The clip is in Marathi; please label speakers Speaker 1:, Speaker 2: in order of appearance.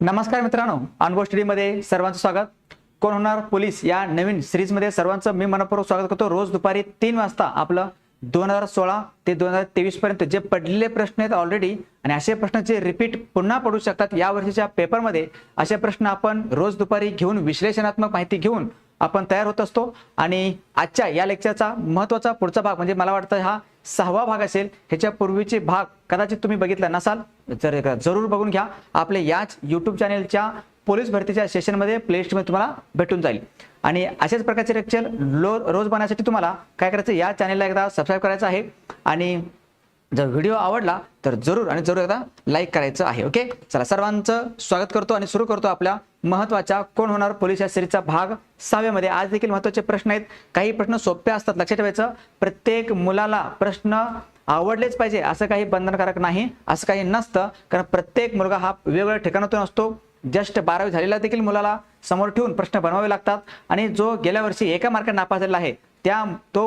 Speaker 1: नमस्कार मित्रांनो अनुभव स्टडीमध्ये सर्वांचं स्वागत. कोण होणार? पोलीस या नवीन सिरीजमध्ये सर्वांचं मी मनपूर्वक स्वागत करतो. रोज दुपारी तीन वाजता आपलं दोन हजार सोळा ते दोन हजार तेवीस पर्यंत जे पडलेले प्रश्न आहेत ऑलरेडी आणि असे प्रश्न जे रिपीट पुन्हा पडू शकतात या वर्षीच्या पेपरमध्ये असे प्रश्न आपण रोज दुपारी घेऊन विश्लेषणात्मक माहिती घेऊन आपण तयार होत असतो. आणि आजच्या या लेक्चरचा महत्त्वाचा पुढचा भाग म्हणजे मला वाटतं हा सहावा भाग असेल. ह्याच्या पूर्वीचे भाग कदाचित तुम्ही बघितला नसाल जर जरूर बघून घ्या. आपले याच यूट्यूब चॅनेलच्या पोलीस भरतीच्या सेशनमध्ये प्लेलिस्टमध्ये तुम्हाला भेटून जाईल. आणि अशाच प्रकारचे लेक्चर लो रोज बनवण्यासाठी तुम्हाला काय करायचं या चॅनेलला एकदा सबस्क्राईब करायचं आहे. आणि जर व्हिडिओ आवडला तर जरूर आणि जरूर एकदा लाईक करायचं आहे. ओके चला सर्वांचं स्वागत करतो आणि सुरू करतो आपल्या महत्त्वाच्या कोण होणार? पोलीस या सिरीजचा भाग सहाव्यामध्ये. आज देखील महत्त्वाचे प्रश्न आहेत. काही प्रश्न सोपे असतात. लक्षात ठेवायचं. प्रत्येक मुलाला प्रश्न आवडलेच पाहिजे. असं काही बंधनकारक नाही. असं काही नसतं. कारण प्रत्येक मुलगा हा वेगवेगळ्या ठिकाणातून असतो. जस्ट बारावी झालेला देखील मुलाला समोर ठेवून प्रश्न बनवावे लागतात. आणि जो गेल्या वर्षी एका मार्कात नापास झालेला आहे त्या तो